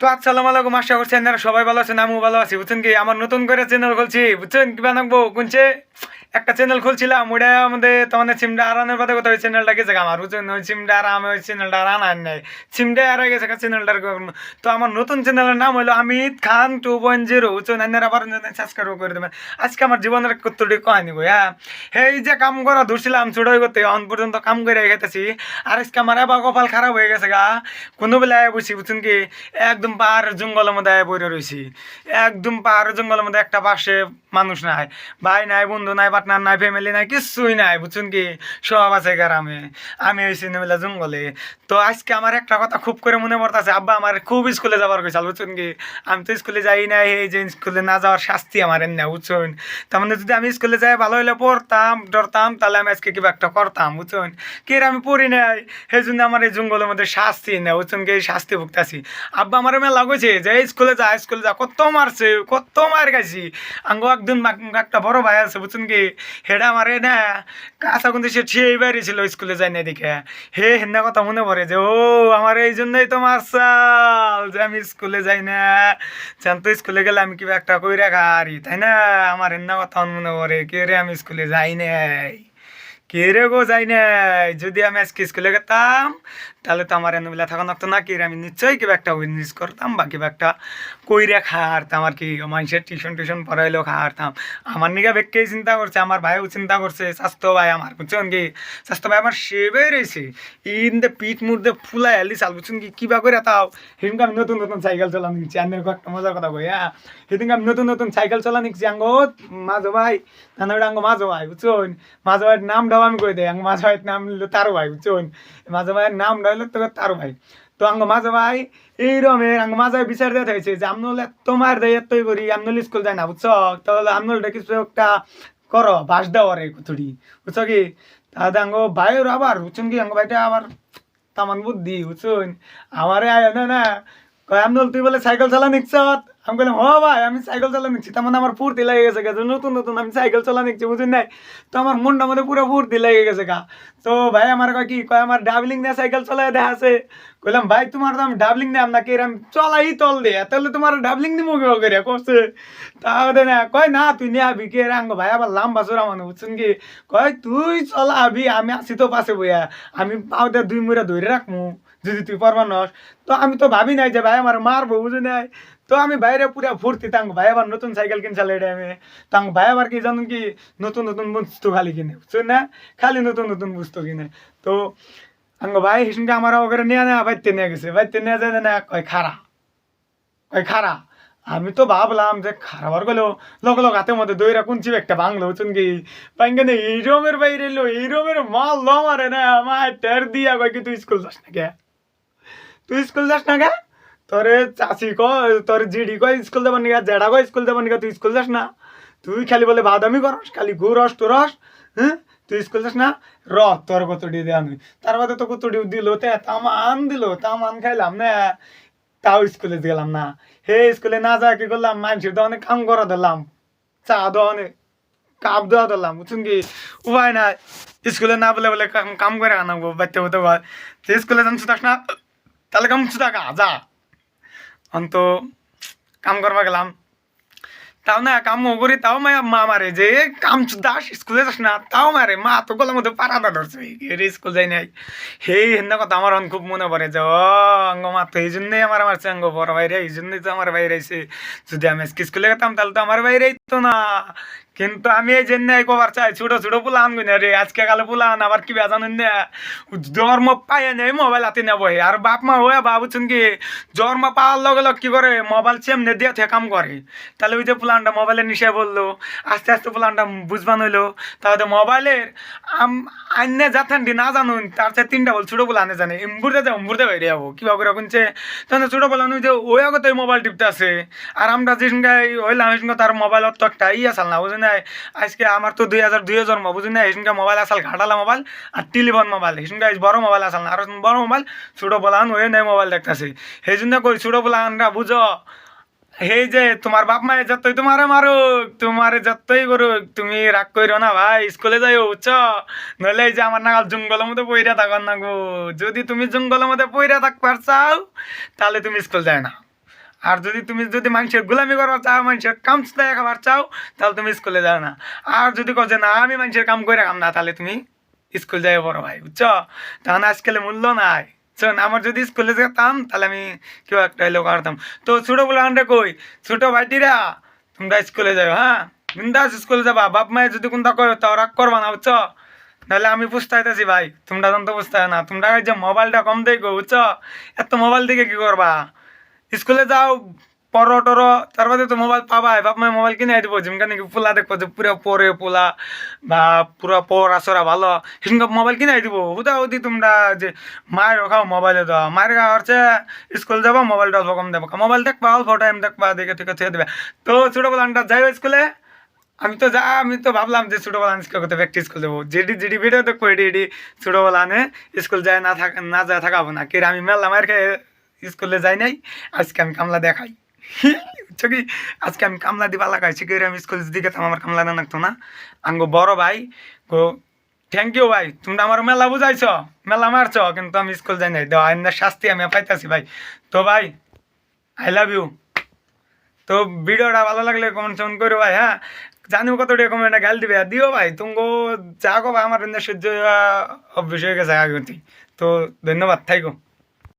তো আসসালামু আলাইকুম, আশা করছি আপনারা সবাই ভালো আছেন, আমিও ভালো আছি। বুঝছেন কি? আমার নতুন করে চ্যানেল খুলছি। বুঝছেন কি বানাবো? কোনছে? একটা চ্যানেল খুলছিলাম ওটা আমাদের তোমাদের সিমটা আরানের কথা কথা ওই চ্যানেলটা গেছে আমার, বুঝছেন? ওই সিমটা আর আমি ওই চ্যানেলটা আর আনার নাই। সিমটা আর গেছে চ্যানেলটার তো আমার নতুন চ্যানেলের নাম হলো Amit Khan two point zero, বুঝছেন? আপনারা আবার সাবস্ক্রাইব করে দেবেন। আজকে আমার জীবনের কতটি কাহিনী বই হ্যাঁ? এই যে কাম করা ধরছিলাম ছোটোই করতে অন পর্যন্ত কাম করে গেতেছি, আর আজকে আমার এবার কপাল খারাপ হয়ে গেছে গা। কোনো বেলা আয় বসি, বুঝছেন কি? একদম পাহাড় জঙ্গলের মধ্যে আয় পড়ে রয়েছি একদম পাহাড় জঙ্গলের মধ্যে একটা পাশে মানুষ নাই, ভাই নাই, বন্ধু নাই পার্টনার নাই ফ্যামিলি নাই, কিছুই নাই, বুঝছেন কি? সব আছে গ্রামে আমি হয়েছি নেমেলা জঙ্গলে। তো আজকে আমার একটা কথা খুব করে মনে পড়তেছে, আব্বা আমার খুব স্কুলে যাবার কইসাল বুঝছেন কি? আমি তো স্কুলে যাই নাই, এই যে স্কুলে না যাওয়ার শাস্তি আমার এনে, বুঝছেন? তার মানে যদি আমি স্কুলে যাই ভালো হলে পড়তাম ডরতাম তাহলে আমি আজকে কিবা একটা করতাম, বুঝছেন? কি আমি পড়ি নাই, সেই জন্য আমার এই জঙ্গলের মধ্যে শাস্তি না বুঝছেন কি? শাস্তি ভুগতাছি। আব্বা আমার মেলা কইছে, যে স্কুলে যা স্কুলে যা, কত মারছে, কত মার গেছি আঙ্গ একদিন একটা বড় ভাই আছে, বুঝছেন কি? হেডা মারে না। কাঁচা কিন্তু সে সেই বাইরে স্কুলে যায় না দেখে হে হেনা কথা মনে পড়ে যে, ও, আমার এই জন্যই তো মারসাল যে আমি স্কুলে যাই না। জান তো স্কুলে গেলে আমি কিবা একটা কই রাখা আরি তাই না? আমার হেনা কথা মনে পড়ে, কে রে আমি স্কুলে যাই নাই? কে রে গো যাই নাই? যদি আমি আজকে স্কুলে গেতাম তাহলে তো আমার এনবিলা থাকা লাগতো না কি আমি নিশ্চয়ই কিবা একটা বিজনেস করতাম বা কিবা একটা কইরা খাওয়ারতাম আর কি। মানুষের টিউশন টিউশন পড়াইলেও খাওয়ারতাম। আমার নিগা বেগকেই চিন্তা করছে, আমার ভাইও চিন্তা করছে, স্বাস্থ্য ভাই আমার, বুঝছেন কি? স্বাস্থ্য ভাই আমার সেবে রয়েছে ইন দে পিঠ মুড়তে ফুলাই আলি চাল, বুঝছেন কি? কিবা করে তাও সেদিনকে আমি নতুন নতুন সাইকেল চালা নিচ্ছি আন্নের একটা মজার কথা কই হ্যাঁ? সেদিনকে আমি নতুন নতুন সাইকেল চালা নিচ্ছি আঙ্গ, মাঝো ভাই নানা আঙ্গ মাঝো ভাই, বুঝছেন? মাঝো ভাইয়ের নামটাও আমি কই দেয় আঙ্গ মাঝো ভাইয়ের নাম তারো ভাই, বুঝছেন? মাঝো ভাইয়ের নামটা তো তার ভাই। তো আঙ্গ মাঝে ভাই আঙ্গ মাঝে বিচার দেওয়া থাকছে যে, আমনল তোমার দেয় এতই করি, আমনুল স্কুল যায় না, বুঝছ? তাহলে আমনুলটা কিছু একটা করো, বাস দাও রে কুতুড়ি, বুঝছ কি? তাহলে আঙ্গ ভাইয়ের আবার, বুঝছেন কি? আঙ্গ ভাইটা আবার তামান বুদ্ধি, বুঝছেন? আমারে আয়, না না কয়, আমনল, তুই বলে সাইকেল চালা নিচ্ছ আমি বললাম হ ভাই, আমি সাইকেল চালা নিচ্ছি তার মানে আমার ফুর্তি লেগে গেছে গা নতুন নতুন আমি সাইকেল চালা নিচ্ছি বুঝুন নাই? তো আমার মনটা মধ্যে পুরো ফুর্তি লেগে গেছে গা। তো ভাই, আমার কয় কি, কয়, আমার ডাবলিং দিয়ে সাইকেল চালাই দেখা আছে। কইলাম, ভাই, তোমার তো আমি ডাবলিং দিয়ে আপনাকে এরম চলাই তল দিয়ে তাহলে তোমার ডাবলিং দিব কি করে করছে তাহলে না, কয়, না, তুই নিয়ে আবি কে রাঙ্গ ভাই, আবার লাম্বা চোরা মানে বুঝছেন কি? কয়, তুই চলা আবি আমি আছি তো পাশে বইয়া, আমি পাউতে দুই মুড়ে ধরে রাখমু। যদি তুই পারবা নস তো আমি তো ভাবি নাই যে ভাই আমার মারবো বুঝি নাই? তো আমি বাইরে পুরা ফুর্তি তাঙ্গ ভাই আবার নতুন সাইকেল কিনছাল এটা আমি। তাঙ্গ ভাই আবার কি জানুন কি, নতুন নতুন বস্তু খালি কিনে বুঝছেন না? খালি নতুন নতুন বস্তু কিনে। তো আঙ্গ ভাই হিসুনকে আমার ওখানে নিয়ে নেওয়া বাইতে নিয়ে গেছে বাইতে নিয়ে যায় না, কয় খারা কয় খারা আমি তো ভাবলাম যে খারাপ গেলো লোক লোক হাতের মধ্যে দইরা কুঞ্চি একটা বাংলো বুঝছেন কি? পাইঙ্গে না, এই রমের বাইরে এলো, এই রমের মাল ল মারে না আমার টের দিয়া কয় কি তুই স্কুল যাস না কে তুই স্কুল যাস না কে? তোরে চাষি ক তোর জিডি কয় স্কুল যাবার নিকা জেডা কয় স্কুল যাবার নিকা তুই স্কুল যাস না। তুই খালি বলে বাদামি করস, খালি গু রস রস হ্যাঁ? তুই স্কুল যাস না? র, তোর কতটি দেওয়া আমি তার বাদে তো কতটি দিল তে, তামান দিল, তামান খাইলাম না। তাও স্কুলে গেলাম না। হে, স্কুলে না যা কি করলাম? মানুষের দোকানে কাম করা দিলাম চা দোকানে কাপ দেওয়া দিলাম বুঝছেন কি? উপায় নাই। স্কুলে না বলে বলে কাম করে আনাবো বাচ্চা হতে স্কুলে যান সুদাস না। তাহলে কাম সুদাকা যা। অন্ত কাম করবা গেলাম। তাও না, কাম করি, তাও মা মা মারে যে, কাম দাস, স্কুলে যাস না, তাও মারে। মা তো গলার মধ্যে পারাদা ধরছে। রে স্কুল যাই নাই। সেই হেন্দা কথা আমার অন খুব মনে পড়ে যে, ও, অঙ্গ মা, তো এই জন্যই আমার মারছে অঙ্গ বড় বাইরে এই জন্যই তো আমার বাইরে আইছে যদি আমি স্কুলে গেতাম তাহলে তো আমার বাইরে তো না। কিন্তু আমি এই জন্য কবার চাই ছোট ছোট পুলান গুনে রে, আজকে কালে পুলান আবার কি না জন্ম পায় নেই মোবাইল হাতে নেব আর বাপ মা হয়ে বাবুছেন কি, জন্ম পাওয়ার লগে লগে কি করে মোবাইল চেমনে দিয়ে থেকে কাম করে? তাহলে ওই যে প্লানটা মোবাইলে নিশায় বলল, আস্তে আস্তে প্লানটা বুঝবান হইল। তাহলে মোবাইলের আইনে যাতেন না জানুন, তার চেয়ে তিনটা বল ছোটো বলে আনে জানে। ইম্বুরতে যা উম্বুরতে বাইরে যাব কিবা করে কোনছে তখন ছোটো বলে যে, ওই আগতে মোবাইল টিপতে আছে আর আমরা যে হইলাম তার মোবাইল তো একটা ই আসাল না বুঝি নাই। আজকে আমার তো দুই হাজার দুই জন্ম বুঝি না এই মোবাইল আসাল, ঘাটালা মোবাইল আর টেলিফোন মোবাইল সঙ্গে বড় মোবাইল আসাল না, আর বড় মোবাইল ছোটো বলান ওই নাই মোবাইল দেখতেছে। সেই জন্য কই, ছোটো বলানরা বুঝো এই যে তোমার বাপ মায়ে যতই তোমারে মারুক, তোমারে যতই করুক, তুমি রাগ করো না ভাই, স্কুলে যাই বুঝছ? নইলে এই যে আমার নাগাল জঙ্গলের মধ্যে পইরা থাকার না গো। যদি তুমি জঙ্গলের মধ্যে পইরা থাকবার চাও, তাহলে তুমি স্কুল যায় না। আর যদি তুমি যদি মানুষের গোলামি করবার চাও মানুষের কাম চাই খাবার চাও, তাহলে তুমি স্কুলে যাও না। আর যদি কো যে, না, আমি মানুষের কাম করে খাম না, তাহলে তুমি স্কুল যাই বড় ভাই, বুঝছ? তখন আজকালে মূল্য নাই। শোন আমার যদি স্কুলে যেতাম তাহলে আমি কেউ একটা এলো করতাম তো ছোটো বলে আনটা কই? ছোটো ভাইটিরা, তোমরা স্কুলে যাও হ্যাঁ? বিন্দাস স্কুলে যাবা, বাপ মায়ের যদি কোনটা কয়, তা রাগ করবা না, বুঝছ? নাহলে আমি বুঝতেছি ভাই, তোমরা তো বুঝতে না। তোমরা যে মোবাইলটা কম দেখো, বুঝছ? এত মোবাইল দিকে কি করবা? স্কুলে যাও পড়ো টরো তারপরে তো মোবাইল পাবাই বাপ মায়ের মোবাইল কিনে দিব যেমন নাকি পোলা দেখব যে পুরো পরে পোলা বা পুরো পড়া সরা ভালো সেসব মোবাইল কিনে দিব। হুদা হুদি তোমরা যে মায়ের খাও মোবাইলে দাও মায়ের খাওয়া হচ্ছে স্কুল যাব মোবাইলটা অল্প কম দেবো। মোবাইল দেখবা, অল্প টাইম দেখবা, দেখে ঠিক আছে, দেবে। তো ছোটোবেলাটা যাই স্কুলে, আমি তো যা, আমি তো ভাবলাম যে ছোটোবেলা স্কুল করতে প্র্যাকটিস করে দেবো। যেটি যেটি ভিডিও দেখব এটি এটি ছোটোবেলা আনে, স্কুল যায় না থাকা, না যায় থাকাবো না। কে আমি মেলা মার খেয়ে স্কুলে যাই নাই, আজকে আমি কামলা দেখাই। বুঝছ কি আজকে আমি কামলা দিবা লাগাইছি কে আমি স্কুল দিকে তো আমার কামলা না লাগতো না। আঙ্গ বড় ভাই, গো থ্যাংক ইউ ভাই, তোমরা আমার মেলা বুঝাইছ, মেলা মারছ, কিন্তু আমি স্কুল যাই নাই। দেওয়া আইনের শাস্তি আমি পাইতাছি ভাই। তো ভাই আই লাভ ইউ তো ভিডিওটা ভালো লাগলে কমেন্ট সমেন্ট করো ভাই হ্যাঁ? জানিও কত টাকা কমেন্টে গাল দিবে। আর দিও ভাই তুমি যা গো ভাই আমার সহ্য অভ্যেস হয়ে গেছে আগে তো ধন্যবাদ থাইকো